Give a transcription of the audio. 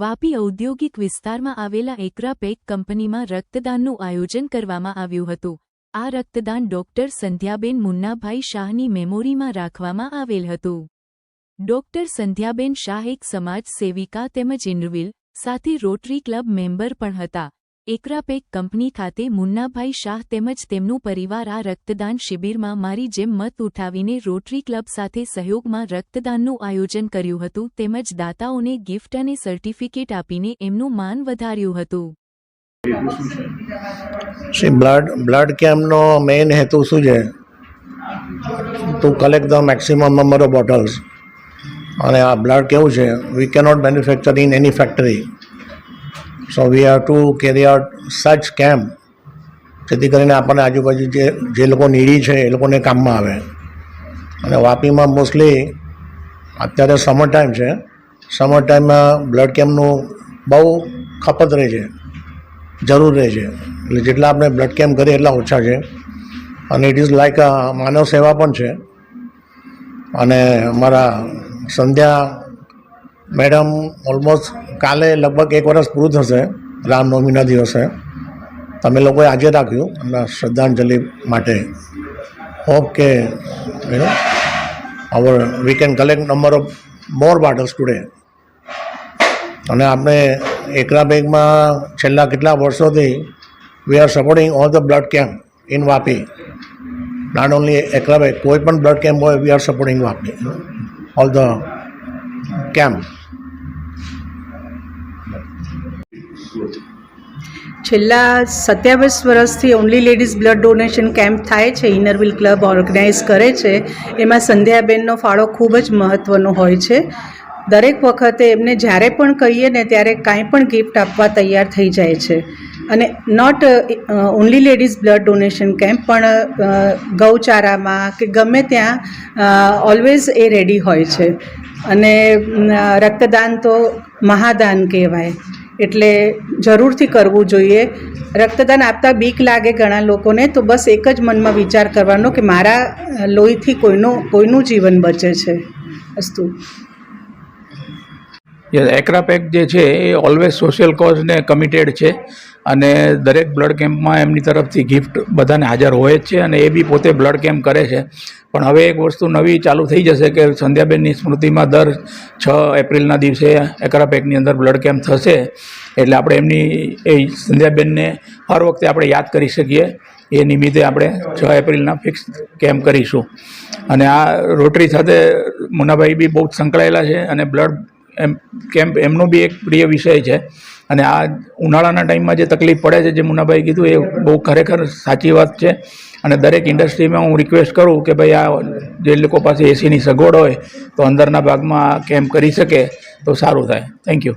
વાપી ઔદ્યોગિક વિસ્તારમાં આવેલા એકરા પેક કંપનીમાં રક્તદાનનું આયોજન કરવામાં આવ્યું હતું. આ રક્તદાન ડોક્ટર સંધ્યાબેન મુન્નાભાઈ શાહની મેમોરીમાં રાખવામાં આવેલ હતું. ડોક્ટર સંધ્યાબેન શાહ એક સમાજ સેવિકા તેમજ ઇન્ડવિલ સાથે રોટરી ક્લબ મેમ્બર પણ હતા. એકરાપેક કંપની ખાતે મુન્નાભાઈ શાહ તેમજ તેમનું પરિવાર આ રક્તદાન શિબિરમાં મારી જેમ મત ઉઠાવીને રોટરી ક્લબ સાથે સહયોગમાં રક્તદાનનું આયોજન કર્યું હતું તેમજ દાતાઓને ગિફ્ટ અને સર્ટિફિકેટ આપીને એમનું માન વધાર્યું હતું. બ્લડ બ્લડ કેમ્પનો મેઇન હેતુ શું છે? To collect the maximum number of bottles અને આ બ્લડ કેવું છે? We cannot manufacture in any factory so we have to carry out such camp જેથી કરીને આપણને આજુબાજુ જે જે લોકો નીડી છે, એ લોકોને કામમાં આવે. અને વાપીમાં મોસ્ટલી અત્યારે સમર ટાઈમ છે. સમર ટાઈમમાં બ્લડ કેમ્પનું બહુ ખપત રહે છે. જરૂર રહે છે. એટલે જેટલા આપણે બ્લડ કેમ્પ કરીએ એટલા ઓછા છે. અને ઇટ ઇઝ લાઈક માનવ સેવા પણ છે. અને અમારા સંધ્યા મેડમ ઓલમોસ્ટ કાલે લગભગ એક વર્ષ પૂરું થશે, રામનવમીના દિવસે. તમે લોકોએ આજે રાખ્યું, એમના શ્રદ્ધાંજલિ માટે. હોપ કે you know our we can collect number of more bottles today અને આપણે એકરા બેગમાં છેલ્લા કેટલા વર્ષોથી we are supporting all the blood camp in Vapi not only Ekra bag કોઈ પણ બ્લડ કેમ્પ હોય we are supporting Vapi all the camp છેલ્લા સત્યાવીસ વર્ષથી only ladies blood donation camp થાય છે ઇનરવિલ ક્લબ ઓર્ગેનાઇઝ કરે છે. એમાં સંધ્યાબેનનો ફાળો ખૂબ જ મહત્ત્વનો હોય છે. દરેક વખતે એમને જ્યારે પણ કહીએ ને ત્યારે કાંઈ પણ ગિફ્ટ આપવા તૈયાર થઈ જાય છે. અને not only ladies blood donation camp પણ ગૌચારામાં કે ગમે ત્યાં ઓલવેઝ એ રેડી હોય છે. અને રક્તદાન તો મહાદાન કહેવાય. એટલે જરૂરથી કરવું જોઈએ. રક્તદાન આપતા બીક લાગે ઘણા લોકોને, તો બસ એક જ મનમાં વિચાર કરવાનો કે મારા લોહીથી કોઈનું કોઈનું જીવન બચે છે અસ્તુ એક્રાપેક જે છે એ ઓલવેઝ સોશિયલ કોઝને કમિટેડ છે. અને દરેક બ્લડ કેમ્પમાં એમની તરફથી ગિફ્ટ બધાને હાજર હોય જ છે અને એ બી પોતે બ્લડ કેમ્પ કરે છે. પણ હવે એક વસ્તુ નવી ચાલુ થઈ જશે કે સંધ્યાબેનની સ્મૃતિમાં દર છ એપ્રિલના દિવસે એક્રાપેકની અંદર બ્લડ કેમ્પ થશે. એટલે આપણે એમની એ સંધ્યાબેનને હર વખતે આપણે યાદ કરી શકીએ. એ નિમિત્તે આપણે છ એપ્રિલના ફિક્સ કેમ્પ કરીશું. અને આ રોટરી સાથે મુનાભાઈ બી બહુ સંકળાયેલા છે અને બ્લડ એમ કેમ્પ એમનો બી એક પ્રિય વિષય છે. અને આ ઉનાળાના ટાઈમમાં જે તકલીફ પડે છે, જે મુનાભાઈ કીધું, એ બહુ ખરેખર સાચી વાત છે. અને દરેક ઇન્ડસ્ટ્રીમાં હું રિક્વેસ્ટ કરું કે ભાઈ, આ જે લોકો પાસે એસીની સગવડ હોય, તો અંદરના ભાગમાં કેમ્પ કરી શકે, તો સારું થાય. Thank you